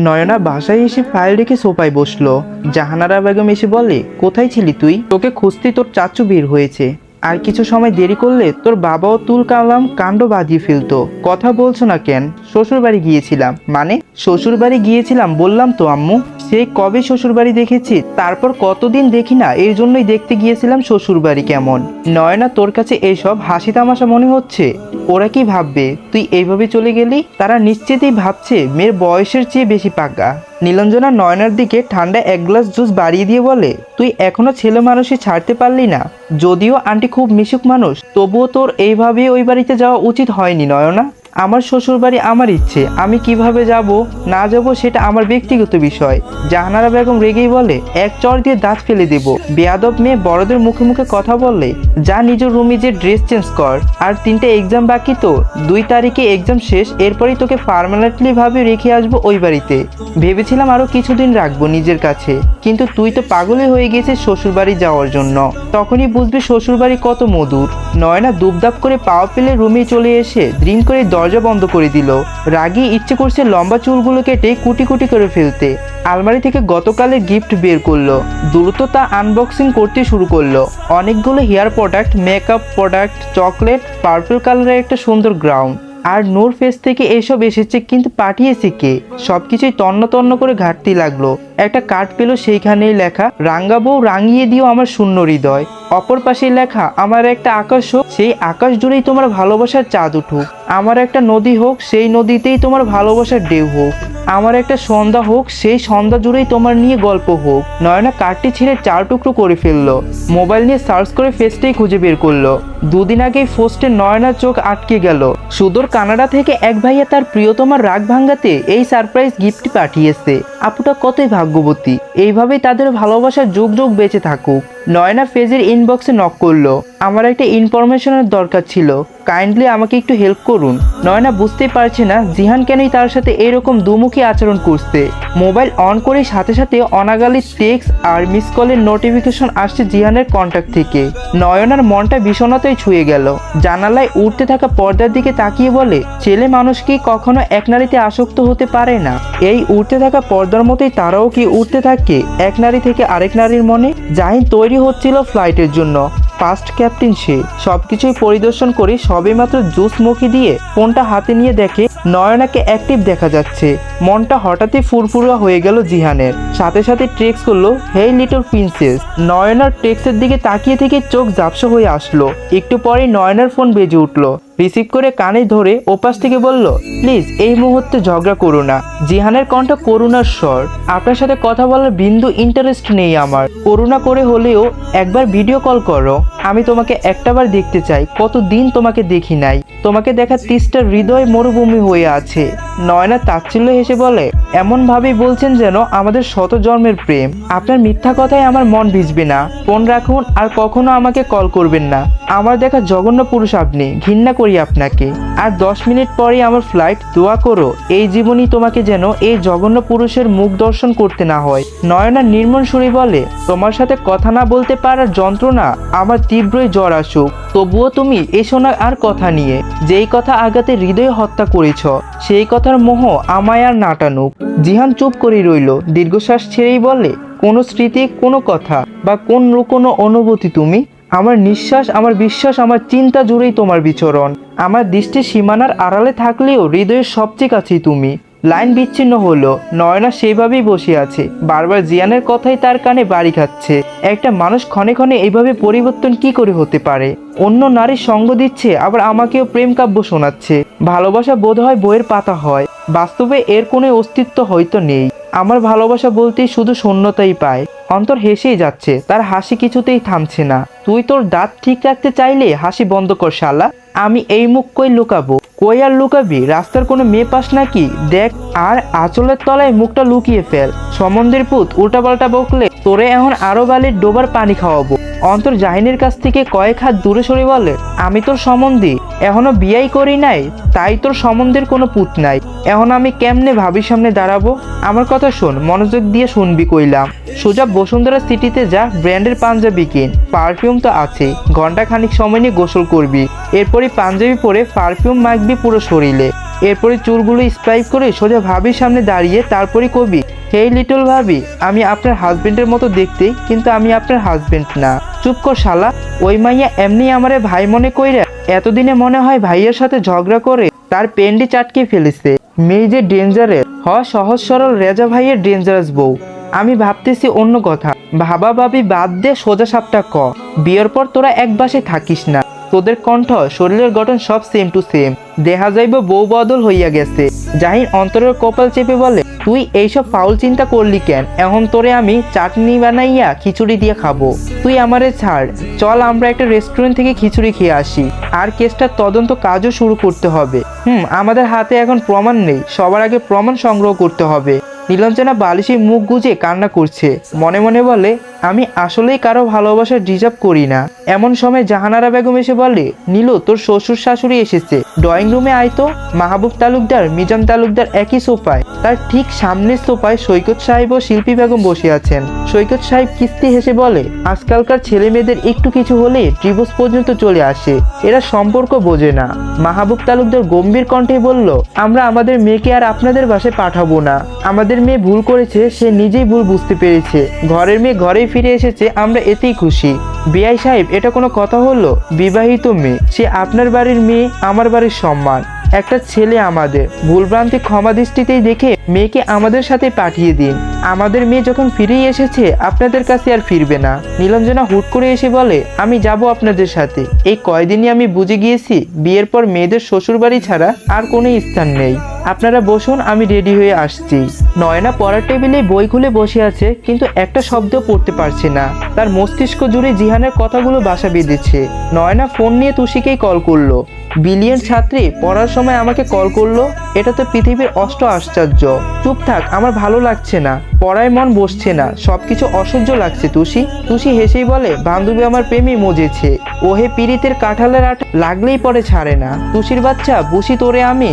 নয়না বাসায় এসে ফাইল রেখে সোফায় বসল। জাহানারা বেগম এসে বলে, কোথায় ছিলি তুই? তোকে খুঁজতে তোর চাচু বের হয়েছে। আর কিছু সময় দেরি করলে তোর বাবাও তুল কালাম কাণ্ড বাঁধিয়ে ফেলতো। কথা বলছো না কেন? শ্বশুর বাড়ি গিয়েছিলাম। মানে? শ্বশুর বাড়ি গিয়েছিলাম বললাম তো, আম্মু। সেই কবে শ্বশুর বাড়ি দেখেছি, তারপর কতদিন দেখি না, এর জন্যই দেখতে গিয়েছিলাম শ্বশুর বাড়ি কেমন। নয়না, তোর কাছে এইসব হাসি তামাশা মনে হচ্ছে? ওরা কি ভাববে? তুই এইভাবে চলে গেলি? তারা নিশ্চিতই ভাবছে মেয়ের বয়সের চেয়ে বেশি পাকা। নীলঞ্জনা নয়নার দিকে ঠান্ডা এক গ্লাস জুস বাড়িয়ে দিয়ে বলে, তুই এখনও ছেলে মানুষই ছাড়তে পারলি না। যদিও আন্টি খুব মিশুক মানুষ, তবুও তোর এইভাবে ওই বাড়িতে যাওয়া উচিত হয়নি, নয়না। আমার শ্বশুরবাড়ি আমার ইচ্ছে। আমি কীভাবে যাব, না যাব সেটা আমার ব্যক্তিগত বিষয়। জাহানারা বেগম রেগেই বলে, এক চর দিয়ে দাঁত ফেলে দেব। বেয়াদব মেয়ে বড়দের মুখে মুখে কথা বললে যা নিজের রুমে যে ড্রেস চেঞ্জ কর। আর তিনটে এক্সাম বাকি তো। দুই তারিখে এক্সাম শেষ, এরপরেই তোকে পার্মানেন্টলি ভাবে রেখে আসব ওই বাড়িতে। ভেবেছিলাম আরও কিছুদিন রাখব নিজের কাছে। কিন্তু তুই তো পাগলই হয়ে গেছিস শ্বশুর বাড়ি যাওয়ার জন্য। তখনই বুঝবি শ্বশুর বাড়ি কত মধুর। নয়না দুবদাপ করে পাওয়া পেলে রুমে চলে এসে ড্রিম করে দরজা বন্ধ করে দিল। রাগি ইচ্ছে করছে লম্বা চুলগুলো কেটে কুটি কুটি করে ফেলতে। আলমারি থেকে গতকালের গিফট বের করল। দ্রুত তা আনবক্সিং করতে শুরু করল। অনেকগুলো hair product makeup product chocolate purple কালারের একটা সুন্দর গ্রাউন্ড আর নূর ফেস থেকে এসব এসেছে কিন্তু পাঠিয়েছে কে? সবকিছুই তন্ন তন্ন করে ঘাটতি লাগল। একটা কার্ড পেল সেইখানেই লেখা রাঙ্গাবো রাঙিয়ে দিও আমার শূন্য হৃদয়। অপর পাশে লেখা, আমার একটা আকাশ হোক, সেই আকাশ জুড়েই তোমার ভালোবাসার চাঁদ উঠুক। আমার একটা নদী হোক, সেই নদীতেই তোমার ভালোবাসার ঢেউ হোক। আমার একটা সন্ধ্যা হোক, সেই সন্ধ্যা জুড়েই তোমার নিয়ে গল্প হোক। নয়না কার্ডটি ছিঁড়ে চার টুকরো করে ফেলল। মোবাইল নিয়ে সার্চ করে ফেসটাই খুঁজে বের করল। দুদিন আগেই ফোস্টে নয়নার চোখ আটকে গেল। সুদূর কানাডা থেকে এক ভাইয়া তার প্রিয়তমার রাগ ভাঙ্গাতে এই সারপ্রাইজ গিফট পাঠিয়েছে। আপুটা কতই ভাগ্যবতী। এইভাবেই তাদের ভালোবাসার যুগ যুগ বেঁচে থাকুক। নয়না ফেজের ইনবক্সে নক করল। আমার একটা ইনফরমেশনের দরকার ছিল। কাইন্ডলি আমাকে একটু হেল্প করুন। নয়না বুঝতেই পারছে না জিহান কেনই তার সাথে এরকম দুমুখী আচরণ করছে। মোবাইল অন করে সাথে সাথে অনাগালি টেক্স আর মিস কলের নোটিফিকেশন আসছে জিহানের কন্ট্যাক্ট থেকে। নয়নার মনটা বিষণতায় ছুঁয়ে গেল। জানালায় উঠতে থাকা পর্দার দিকে তাকিয়ে বলে, ছেলে মানুষ কি কখনো এক নারীতে আসক্ত হতে পারে না? এই উঠতে থাকা পর্দার মতোই তারাও কি উঠতে থাকে? এক নারী থেকে আরেক নারীর মনে জাহিন তৈরি হচ্ছিল ফ্লাইটের জন্য। ফার্স্ট ক্যাপ্টেন সে। সবকিছুই পরিদর্শন করে সবেমাত্র জুস মুখে দিয়ে ফোনটা হাতে নিয়ে দেখে নয়নাকে অ্যাক্টিভ দেখা যাচ্ছে। মনটা হঠাৎই ফুরফুরা হয়ে গেল জিহানের। সাথে সাথে ট্রেক্স করল হেই লিটল প্রিন্সেস নয়নার টেক্সের দিকে তাকিয়ে থেকে চোখ ঝাপসা হয়ে আসলো। একটু পরেই নয়নার ফোন বেজে উঠল। রিসিভ করে কানে ধরে ওপাশ থেকে বলল প্লিজ এই মুহূর্তে ঝগড়া করো না। জিহানের কণ্ঠ করুণার স্বর। আপনার সাথে কথা বলার বিন্দু ইন্টারেস্ট নেই আমার। করুণা করে হলেও একবার ভিডিও কল করো। আমি তোমাকে একটাবার দেখতে চাই, কতদিন তোমাকে দেখি নাই। তোমাকে দেখা তিস্টার হৃদয় মরুভূমি হয়ে আছে। নয়না তাচ্ছিল্য হেসে বলে এমন ভাবেই বলছেন যেন আমাদের শত জন্মের প্রেম। আপনার মিথ্যা কথায় আমার মন ভিজবে না। ফোন রাখুন আর কখনো আমাকে কল করবেন না। আমার দেখা জঘন্য পুরুষ আপনি, ঘৃণা করি আপনাকে। আর দশ মিনিট পরেই আমার ফ্লাইট দোয়া করো, এই জীবনই তোমাকে যেন এই জঘন্য পুরুষের মুখ দর্শন করতে না হয়। নয়না নির্মল সুরে বলে, তোমার সাথে কথা না বলতে পারার যন্ত্রণা আমার তীব্রই জ্বর আসুক। তবুও তুমি এসো না আর কথা নিয়ে। যেই কথা আগাতে হৃদয় হত্যা করেছ, সেই কথার মোহ আমায় আর নাটানুক। জিহান চুপ করে রইল, দীর্ঘশ্বাস ছেড়েই বলে, কোনো স্মৃতি, কোনো কথা বা কোন কোনো অনুভূতি তুমি? আমার নিঃশ্বাস, আমার বিশ্বাস, আমার চিন্তা জুড়েই তোমার বিচরণ। আমার দৃষ্টি সীমানার আড়ালে থাকলেও হৃদয়ের সবচেয়ে কাছেই তুমি। লাইন বিচ্ছিন্ন হলো। নয়না সেইভাবেই বসে আছে। বারবার জিয়ানের কথাই তার কানে বাড়ি খাচ্ছে। একটা মানুষ ক্ষণে ক্ষণে এইভাবে পরিবর্তন কি করে হতে পারে? অন্য নারীর সঙ্গ দিচ্ছে, আবার আমাকেও প্রেম কাব্য শোনাচ্ছে। ভালোবাসা বোধ হয় বইয়ের পাতা হয়। বাস্তবে এর কোনো অস্তিত্ব হয়তো নেই। আমার ভালোবাসা বলতেই শুধু শূন্যতাই পায়। অন্তর হেসেই যাচ্ছে, তার হাসি কিছুতেই থামছে না। তুই তোর দাঁত ঠিক রাখতে চাইলে হাসি বন্ধ কর, শালা। আমি এই মুখ কই লুকাবো। কই আর লুকাবি? রাস্তার কোনো মেয়ে পাস নাকি? দেখ, আর আঁচলের তলায় মুখটা লুকিয়ে ফেল। সমন্দির পুত উল্টাপাল্টা বকলে তোরে এখন আরও বালির ডোবার পানি খাওয়াবো। অন্তর জাহিনের কাছ থেকে কয়েক হাত দূরে সরে বলে, আমি তোর সম্বন্ধী, এখনও বিয়াই করি নাই, তাই তোর সম্বন্ধের কোনো পুত নাই। এখন আমি কেমনে ভাবির সামনে দাঁড়াবো? আমার কথা শোন, মনোযোগ দিয়ে শুনবি কইলাম। সোজা বসুন্ধরা সিটিতে যা, ব্র্যান্ডের পাঞ্জাবি কিন। পারফিউম তো আছে ঘণ্টা খানিক সময় নিয়ে গোসল করবি। এরপরই পাঞ্জাবি পরে পারফিউম মাখবি পুরো শরীরে। এরপরে চুলগুলো স্প্রাইপ করে সোজা ভাবির সামনে দাঁড়িয়ে তারপরে কবি, হেই লিটল ভাবি, আমি আপনার হাজবেন্ডের মতো দেখতে, কিন্তু আমি আপনার হাজবেন্ড না। চুপ কর শালা, ওই মাইয়া এমনি আমারে ভাই মনে কইরা এতদিনে মনে হয় ভাইয়ের সাথে ঝগড়া করে তার পেন্ডি চাটকে ফেলেছে। মেয়ে যে ডেঞ্জারের, হ, সহজ সরল রেজা ভাইয়ের ডেঞ্জারাস বউ। আমি ভাবতেছি অন্য কথা। ভাবা ভাবি বাদ দে সোজা সাপটা ক। বিয়ের পর তোরা এক বাসে থাকিস না। তোদের কণ্ঠ শরীরের গঠন সব সেম টু সেম দেখা যাইব বউ বদল হইয়া গেছে। জাহিন অন্তরের কপাল চেপে বলে, তুই এইসব ফাউল চিন্তা করলি কেন? এখন তোরে আমি চাটনি বানাইয়া খিচুড়ি দিয়ে খাব। তুই আমারে ছাড়। চল আমরা একটা রেস্টুরেন্ট থেকে খিচুড়ি খেয়ে আসি। আর কেসটার তদন্ত কাজও শুরু করতে হবে। হুম, আমাদের হাতে এখন প্রমাণ নেই। সবার আগে প্রমাণ সংগ্রহ করতে হবে। নীলাঞ্জনা বালিশে মুখ গুজে কান্না করছে। মনে মনে বলে, আমি আসলেই কারও ভালোবাসা ডিজার্ভ করি না। এমন সময় জাহানারা বেগম এসে বলে, নীলু, তোর শ্বশুর শাশুড়ি এসেছে। ড্রয়িং রুমে আয় তো। মাহবুব তালুকদার, মিজান তালুকদার একই সোফায়। তার ঠিক সামনের সোফায় সৈকত সাহেব ও শিল্পী বেগম বসে আছেন। সৈকত সাহেব কিস্তি হেসে বলে, আজকালকার ছেলে মেয়েদের একটু কিছু হলে ডিভোর্স পর্যন্ত চলে আসে। এরা সম্পর্ক বোঝে না। মাহবুব তালুকদার গম্ভীর কণ্ঠে বলল, আমরা আমাদের মেয়েকে আর আপনাদের বাসায় পাঠাবো না। আমাদের মেয়ে ভুল করেছে, সে নিজেই ভুল বুঝতে পেরেছে। ঘরের মেয়ে ঘরেই ফিরে এসেছে, আমরা এতেই খুশি। বিআই সাহেব, এটা কোনো কথা হলো? বিবাহিত মেয়ে, সে আপনার বাড়ির মেয়ে, আমার বাড়ির সম্মান। একটা ছেলে আমাদের। ভুলভ্রান্তি ক্ষমা দৃষ্টিতেই দেখে মেয়েকে আমাদের সাথে পাঠিয়ে দিন। আমাদের মেয়ে যখন ফিরেই এসেছে, আপনাদের কাছে আর ফিরবে না। নীলাঞ্জনা হুট করে এসে বলে, আমি যাব আপনাদের সাথে। এই কয়দিনই আমি বুঝে গিয়েছি, বিয়ের পর মেয়েদের শ্বশুর বাড়ি ছাড়া আর কোনো স্থান নেই। আপনারা বসুন, আমি রেডি হয়ে আসছি। নয়না পড়ার টেবিলে বই খুলে বসে আছে, কিন্তু একটা শব্দ পড়তে পারছে না। তার মস্তিষ্ক জুড়ে জিহানের কথাগুলো বাসা বেঁধেছে। নয়না ফোন নিয়ে তুষিকেই কল করল। বিলিয়ন ছাত্রী, পড়ার সময় আমাকে কল করল? এটা তো পৃথিবীর অষ্ট আশ্চর্য। চুপ থাক, আমার ভালো লাগছে না। পড়ায় মন বসছে না, সবকিছু অসহ্য লাগছে তুষি। তুষি হেসেই বলে, বান্ধবী আমার প্রেমে মজেছে। ওহে পীড়িতের কাঁঠালের আট, লাগলেই পরে ছাড়ে না। তুষির বাচ্চা, বুসি তোরে আমি?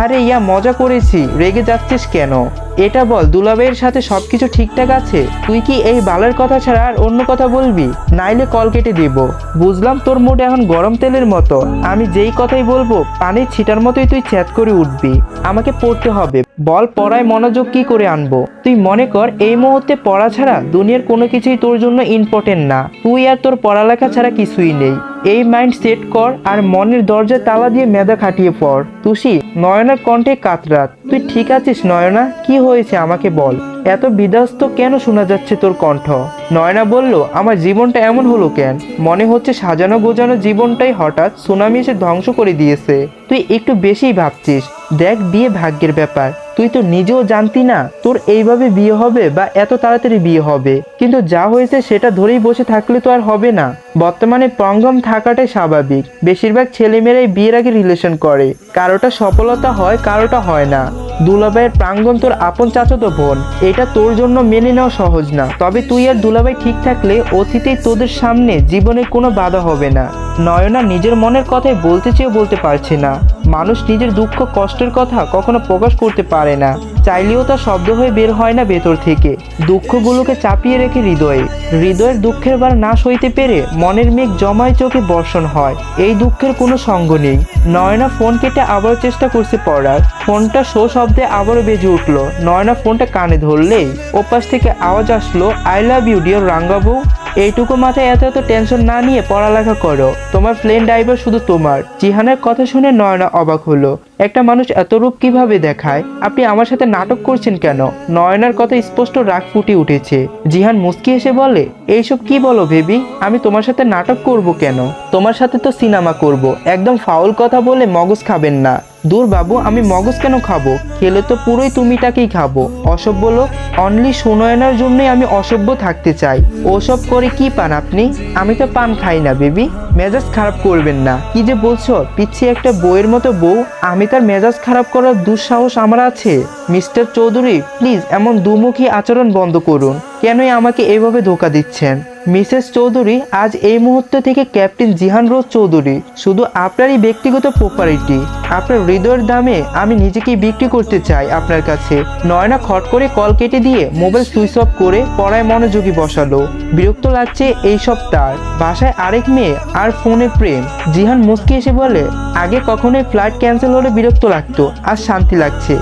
আরে ইয়া মজা করেছি। রেগে যাচ্ছিস কেন? এটা বল, দুলাভাইয়ের সাথে সবকিছু ঠিকঠাক আছে? তুই কি এই বালের কথা ছাড়া আর অন্য কথা বলবি? নাইলে কল কেটে দিব। বুঝলাম তোর মুড এখন গরম তেলের মতো। আমি যেই কথাই বলব, পানির ছিটার মতোই তুই চ্যাত করে উঠবি। আমাকে পড়তে হবে। বল, পড়ায় মনোযোগ কি করে আনব? তুই মনে কর, এই মুহূর্তে পড়া ছাড়া দুনিয়ার কোনো কিছুই তোর জন্য ইম্পর্টেন্ট না। তুই আর তোর পড়ালেখা ছাড়া কিছুই নেই। এই মাইন্ড সেট কর আর মনের দরজায় তালা দিয়ে মেধা খাটিয়ে পড়। তুষি, নয়নার কণ্ঠে কাতরাত। তুই ঠিক আছিস, নয়না? কি হয়েছে আমাকে বল। এত বিধ্বস্ত কেন শোনা যাচ্ছে তোর কণ্ঠ? নয়না বলল, আমার জীবনটা এমন হলো কেন? মনে হচ্ছে সাজানো গোজানো জীবনটাই হঠাৎ সুনামি এসে ধ্বংস করে দিয়েছে। তুই একটু বেশিই ভাবছিস। দেখ, বিয়ে ভাগ্যের ব্যাপার। তুই তো নিজেও জানতি না তোর এইভাবে বিয়ে হবে বা এত তাড়াতাড়ি বিয়ে হবে। কিন্তু যা হয়েছে সেটা ধরেই বসে থাকলে তো আর হবে না। বর্তমানে পঙ্গম থাকাটাই স্বাভাবিক। বেশিরভাগ ছেলেমেয়েরাই বিয়ের আগে রিলেশন করে। কারোটা সফলতা হয়, কারোটা হয় না। দুলাভাইয়ের প্রাঙ্গণ তোর আপন চাচাতো বোন। এটা তোর জন্য মেনে নেওয়া সহজ না। তবে তুই আর দুলাভাই ঠিক থাকলে অতীতেই তোদের সামনে জীবনে কোনো বাধা হবে না। নয়না নিজের মনের কথাই বলতে চেয়েও বলতে পারছে না। মানুষ নিজের দুঃখ, কষ্টের কথা কখনো প্রকাশ করতে পারে না। চাইলেও তা শব্দ হয়ে বের হয় না ভেতর থেকে। দুঃখগুলোকে চাপিয়ে রেখে হৃদয়ে। হৃদয়ের দুঃখের বার না সইতে পেরে মনের মেঘ জমায় চোখে বর্ষণ হয়। এই দুঃখের কোনো সঙ্গ নেই। নয়না ফোন কেটে আবার চেষ্টা করছে পড়ার। ফোনটা শো শব্দে আবারও বেজে উঠল। নয়না ফোনটা কানে ধরলেই ওপাশ থেকে আওয়াজ আসলো, আই লাভ ইউ ডিওর রাঙ্গাবু। এইটুকু মাথায় এত এত টেনশন না নিয়ে পড়ালেখা করো। তোমার প্লেন ড্রাইভার শুধু তোমার। জিহানের কথা শুনে নয়না অবাক হলো। একটা মানুষ এত রূপ কীভাবে দেখায়? আপনি আমার সাথে নাটক করছেন কেন? নয়নার কথা স্পষ্ট রাগ ফুটে উঠেছে। জিহান মুস্কি এসে বলে, এইসব কি বলো ভেবি? আমি তোমার সাথে নাটক করব কেন? তোমার সাথে তো সিনেমা করব। একদম ফাউল কথা বলে মগজ খাবেন না। দূর বাবু, আমি মগজ কেন খাব? খেলে তো পুরোই তুমি তাকেই খাব। অসভ্য লোক অনলি সুনয়নার জন্যই আমি অসভ্য থাকতে চাই। ওসব করে কি পান আপনি? আমি তো পান খাই না, বেবি। মেজাজ খারাপ করবেন না। কি যে বলছো, পিচ্ছি একটা বইয়ের মতো বউ, আমি তার মেজাজ খারাপ করার দুঃসাহস আমার আছে। মিস্টার চৌধুরী, প্লিজ এমন দুমুখী আচরণ বন্ধ করুন। কেনই আমাকে এভাবে ধোকা দিচ্ছেন? মিসেস চৌধুরী, আজ এই মুহূর্ত থেকে ক্যাপ্টেন জিহান রোজ চৌধুরী। শুধু আপনারই ব্যক্তিগত প্রপার্টি আপনার হৃদয়ের দামে আমি নিজেকেই বিক্রি করতে চাই আপনার কাছে। নয়না খট করে কল কেটে দিয়ে মোবাইল সুইচ অফ করে পড়ায় মনোযোগী বসালো। বিরক্ত লাগছে এইসব তার। বাসায় আরেক মেয়ে আর ফোনে প্রেম। জিহান মুস্কি এসে বলে, আগে কখনোই ফ্লাইট ক্যান্সেল হলে বিরক্ত লাগতো। আর শান্তি লাগছে।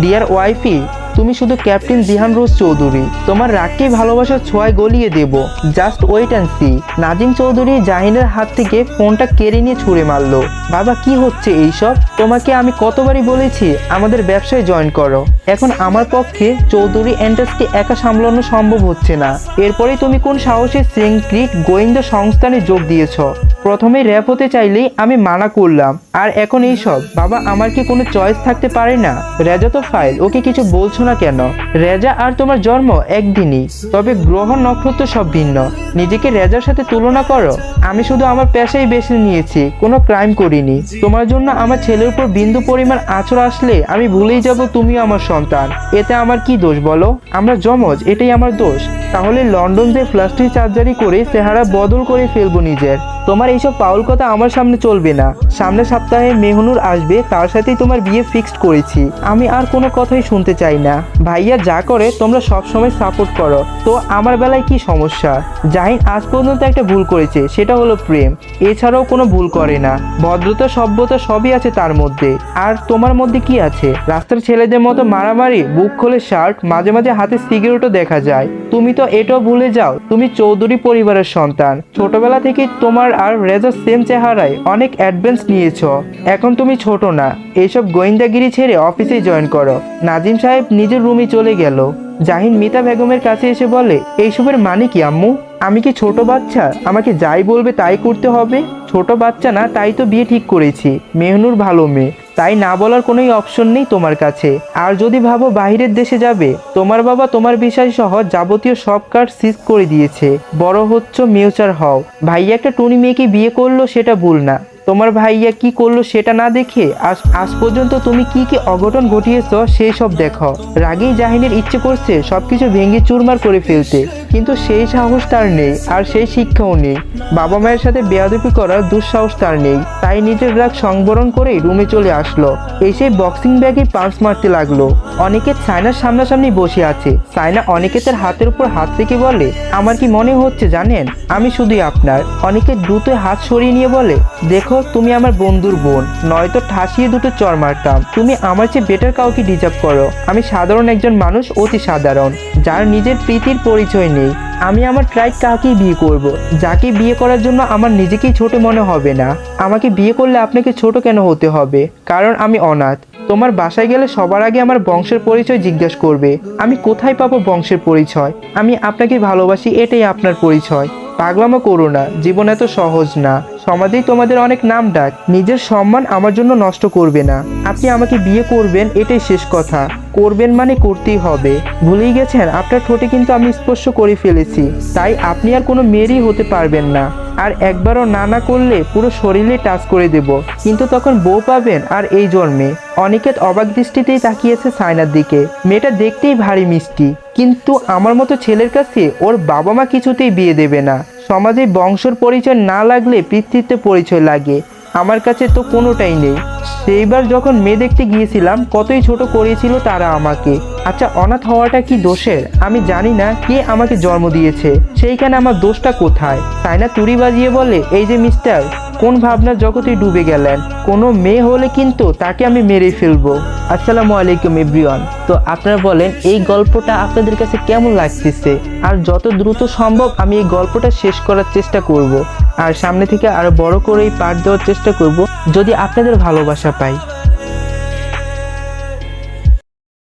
ডিয়ার ওয়াইফি তুমি শুধু ক্যাপ্টেন জিহান রোজ চৌধুরী। তোমার রাগকে ভালোবাসার ছোঁয়ায় গলিয়ে দেব। Just wait and see. Nazim Chowdhury জাহিনের হাত থেকে ফোনটা কেড়ে নিয়ে ছুঁড়ে মারলো। বাবা, কি হচ্ছে এইসব? তোমাকে আমি কতবারই বলেছি, আমাদের ব্যবসায় জয়েন করো। এখন আমার পক্ষে চৌধুরী এন্টার্সকে একা সামলানো সম্ভব হচ্ছে না। এরপরেই তুমি কোন সাহসে সেঙ্ক্রিট গোয়েন্দা সংস্থানে যোগ দিয়েছ? প্রথমে র্যাপ হতে চাইলেই আমি মানা করলাম। আর এখন এইসব বাবা, আমার কি কোনো চয়েস থাকতে পারে না? রেজা তো ফাইল, ওকে কিছু বলছো না কেন? রেজা আর তোমার জন্ম একদিনই, তবে গ্রহ নক্ষত্র সব ভিন্ন। নিজেকে রেজার সাথে তুলনা করো। আমি শুধু আমার পেশাই বেছে নিয়েছি, কোনো ক্রাইম করিনি। তোমার জন্য আমার ছেলের উপর বিন্দু পরিমাণ আছর আসলে আমি ভুলেই যাব, তুমিও আমার সন্তান, এতে আমার কি দোষ বলো? আমরা জমজ এটাই আমার দোষ। তাহলে লন্ডন যে প্লাস্টিক সার্জারি করে চেহারা বদল করে ফেলব নিজের। তোমার এইসব পাউল কথা আমার সামনে চলবে না। সামনের সপ্তাহে মেহনুর আসবে, তার সাথেই তোমার বিয়ে ফিক্সড করেছি। আমি আর কোনো কথাই শুনতে চাই না। ভাইয়া যা করে, তোমরা সব সময় সাপোর্ট করো। তো আমার বেলায় কি সমস্যা? জাহিন আজ পর্যন্ত একটা ভুল করেছে, সেটা হলো প্রেম। এছাড়াও কোনো ভুল করে না। ভদ্রতা, সভ্যতা সবই আছে তার মধ্যে। আর তোমার মধ্যে কি আছে? রাস্তার ছেলেদের মতো মারামারি, বুক খোলে শার্ট, মাঝে মাঝে হাতে সিগারেটও দেখা যায়। তুমি তো এটাও ভুলে যাও, তুমি চৌধুরী পরিবারের সন্তান। ছোটবেলা থেকে তোমার আর রেজার সেম চেহারায় অনেক অ্যাডভান্স নিয়েছ। এখন তুমি ছোট না। এইসব গোয়েন্দাগিরি ছেড়ে অফিসে জয়েন করো। নাজিম সাহেব নিজের রুমে চলে গেল। জাহিন মিতা বেগমের কাছে এসে বলে, এইসবের মানে কি আম্মু? আমি কি ছোট বাচ্চা? আমাকে যাই বলবে তাই করতে হবে? ছোট বাচ্চা না, তাই তো বিয়ে ঠিক করেছি। মেহনুর ভালো মেয়ে। তাই না বলার কোনোই অপশন নেই তোমার কাছে। আর যদি ভাবো বাহিরের দেশে যাবে, তোমার বাবা তোমার বিষয় সহ যাবতীয় সব কার্ড সিজ করে দিয়েছে। বড় হচ্ছ মিউচার হও। ভাইয়া একটা টুনি মেয়েকে বিয়ে করল, সেটা ভুল না। তোমার ভাইয়া কি করল সেটা না দেখে আজ আজ পর্যন্ত তুমি কি কি অঘটন ঘটিয়েছ সেই সব দেখো। রাগেই জাহিনের ইচ্ছে করছে সবকিছু ভেঙে চুরমার করে ফেলতে। কিন্তু সেই সাহস তার নেই, আর সেই শিক্ষাও নেই। বাবা মায়ের সাথে বেয়াদবি করার দুঃসাহস তার নেই। তাই নিজের রাগ সংবরণ করে রুমে চলে আসলো। এসে বক্সিং ব্যাগে পাঞ্চ মারতে লাগল। অনেকে সাইনার সামনাসামনি বসে আছে। সাইনা অনেকেতের হাতের উপর হাত রেখে বলে, আমার কি মনে হচ্ছে জানেন? আমি শুধুই আপনার। অনেকে দ্রুত হাত সরিয়ে নিয়ে বলে, দেখো তুমি আমার বন্ধুর বোন। নয়তো ঠাসিয়ে দুটো চর মারতাম। তুমি আমার চেয়ে বেটার কাউকে ডিজার্ভ করো। আমি সাধারণ একজন মানুষ, অতি সাধারণ, যার নিজের প্রীতির পরিচয় নেই। আমি আমার ট্রাইব কাকেই বিয়ে করব। যাকে বিয়ে করার জন্য আমার নিজেকেই ছোট মনে হবে না? আমাকে বিয়ে করলে আপনাকে ছোট কেন হতে হবে? কারণ আমি অনাথ। তোমার বাসায় গেলে সবার আগে আমার বংশের পরিচয় জিজ্ঞেস করবে। আমি কোথায় পাবো বংশের পরিচয়? আমি আপনাকে ভালোবাসি, এটাই আপনার পরিচয়। পাগলামো করো না, জীবন এত সহজ না। সমাজেই তোমাদের অনেক নাম ডাক, নিজের সম্মান আমার জন্য নষ্ট করবে না। আপনি আমাকে বিয়ে করবেন, এটাই শেষ কথা। করবেন মানে করতেই হবে। ভুলেই গেছেন, আপনার ঠোঁটে কিন্তু আমি স্পর্শ করে ফেলেছি। তাই আপনি আর কোনো মেয়েরই হতে পারবেন না। আর একবারও না না করলে পুরো শরীরে টাচ করে দেব। কিন্তু তখন বউ পাবেন আর এই জন্মে। অনিকেত অবাক দৃষ্টিতেই তাকিয়েছে সাইনার দিকে। মেয়েটা দেখতেই ভারী মিষ্টি। কিন্তু আমার মতো ছেলের কাছে ওর বাবা মা কিছুতেই বিয়ে দেবে না। সমাজে বংশর পরিচয় না লাগলে পিতৃত্বের পরিচয় লাগে। আমার কাছে তো কোনোটাই নেই। সেইবার যখন মেয়ে দেখতে গিয়েছিলাম, কতই ছোট করেছিল তারা আমাকে। আচ্ছা অনাথ হওয়াটা কি দোষের? আমি জানি না কে আমাকে জন্ম দিয়েছে। সেইখানে আমার দোষটা কোথায়? তাই না তুরি বাজিয়ে বলে, এই যে মিস্টার কোন ভাবনার জগতে ডুবে গেলেন? কোনো মেয়ে হলে কিন্তু তাকে আমি মেরে ফেলব। আসসালামু আলাইকুম, এভরিওয়ান। তো আপনারা বলেন, এই গল্পটা আপনাদের কাছে কেমন লাগতেছে? আর যত দ্রুত সম্ভব আমি এই গল্পটা শেষ করার চেষ্টা করব। আর সামনে থেকে আরও বড় করে এই পাঠ দেওয়ার চেষ্টা করব, যদি আপনাদের ভালোবাসা পাই।